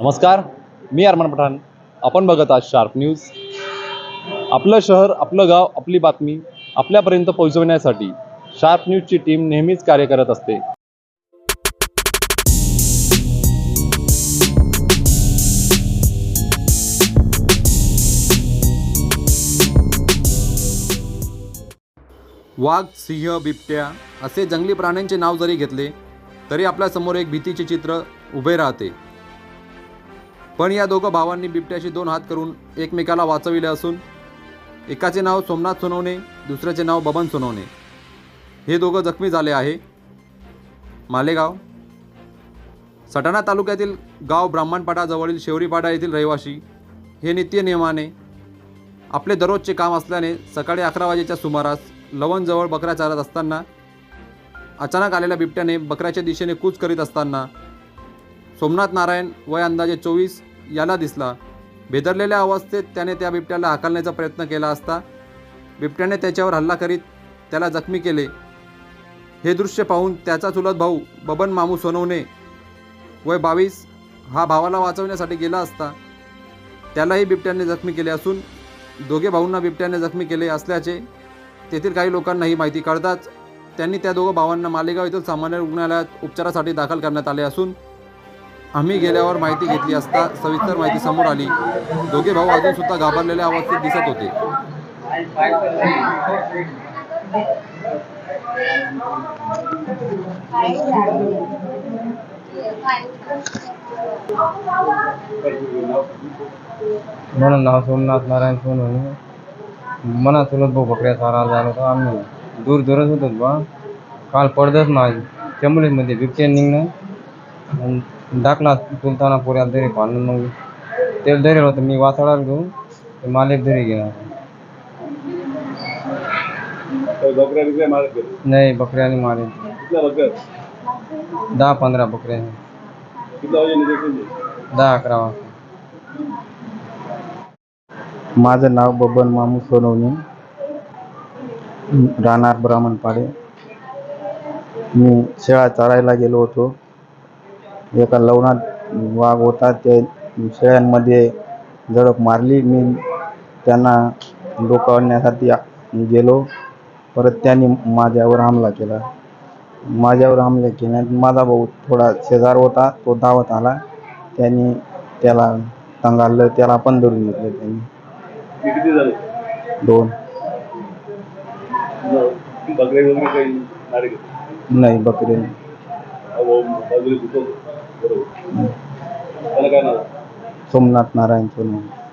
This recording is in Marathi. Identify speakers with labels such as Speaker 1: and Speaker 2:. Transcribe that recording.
Speaker 1: नमस्कार मी अरमान पठाण. आपण बघत आहात शार्प न्यूज. आपलं शहर आपलं गाव आपली बातमी आपल्यापर्यंत पोहोचवण्यासाठी शार्प न्यूजची टीम नेहमीच कार्य करत असते. वाघ सिंह बिबट्या असे जंगली प्राण्यांचे नाव जरी घेतले तरी आपल्यासमोर एक भीतीचे चित्र उभे राहते. पण या दोघं भावांनी बिबट्याशी दोन हात करून एकमेकाला वाचविले असून एकाचे नाव सोमनाथ सोनवणे दुसऱ्याचे नाव बबन सोनवणे. हे दोघं जखमी झाले आहे. मालेगाव सटाणा तालुक्यातील गाव ब्राह्मणपाडाजवळील शेवरीपाडा येथील रहिवासी हे नित्य नियमाने आपले दररोजचे काम असल्याने सकाळी अकरा वाजेच्या सुमारास लवणजवळ बकऱ्या चारत असताना अचानक आलेल्या बिबट्याने बकऱ्याच्या दिशेने कूच करीत असताना सोमनाथ नारायण वय अंदाजे चोवीस याला दिसला. बेदरलेल्या अवस्थेत त्याने त्या बिबट्याला हाकलण्याचा प्रयत्न केला असता बिबट्याने त्याच्यावर हल्ला करीत त्याला जखमी केले. हे दृश्य पाहून त्याचा चुलत भाऊ बबन मामू सोनवणे वय बावीस हा भावाला वाचवण्यासाठी गेला असता. त्यालाही बिबट्याने जखमी केले असून दोघे भाऊंना बिबट्याने जखमी केले असल्याचे तेथील काही लोकांना ही माहिती कळताच त्यांनी त्या दोघं भावांना मालेगाव येथील सामान्य रुग्णालयात उपचारासाठी दाखल करण्यात आले असून आम्ही गेल्यावर माहिती घेतली असता सविस्तर माहिती समोर आली. दोघे भाऊ अजून सुद्धा घाबरलेल्या अवस्थेत दिसत होते.
Speaker 2: म्हणून नाव सोमनाथ नारायण सोनवणे मना चुलत भाऊ बकऱ्या चारायला झाला होता. आम्ही दूर दूरच होतो बा. काल पडदच चमलीमध्ये चंबुलीमध्ये बिबट्या निघणं. दाखला चुलताना पोऱ्याला दरी पाडणं मग. त्याला दरी होतं मी वाचाडायला घेऊन ते मालिक
Speaker 3: बकऱ्या बिकऱ्या मारत गेले
Speaker 2: नाही बकऱ्याने मारे
Speaker 3: कितल्या बकऱ्या
Speaker 2: दहा पंधरा बकऱ्या
Speaker 3: कितल्या वाजे
Speaker 2: दहा अकरा वाजता.
Speaker 4: माझं नाव बबन मामू सोनवणे. राहणार ब्राह्मणपाडे. मी शेळा चारायला गेलो होतो. एका लवणात वाघ होता ते शेळ्यांमध्ये झडप मारली. मी त्यांना डोकावण्यासाठी गेलो. परत त्यांनी माझ्यावर हमला केला. माझ्यावर हमला केल्यात माझा भाऊ थोडा शेजार होता तो धावत आला. त्यांनी त्याला तंगाललं त्याला पण धरून घेतलं त्यांनी. दोन. नाही बकरी
Speaker 3: अहो, बाजूला होतो बरोबर त्याला काय नाव
Speaker 4: सोमनाथ नारायण सोनवणे.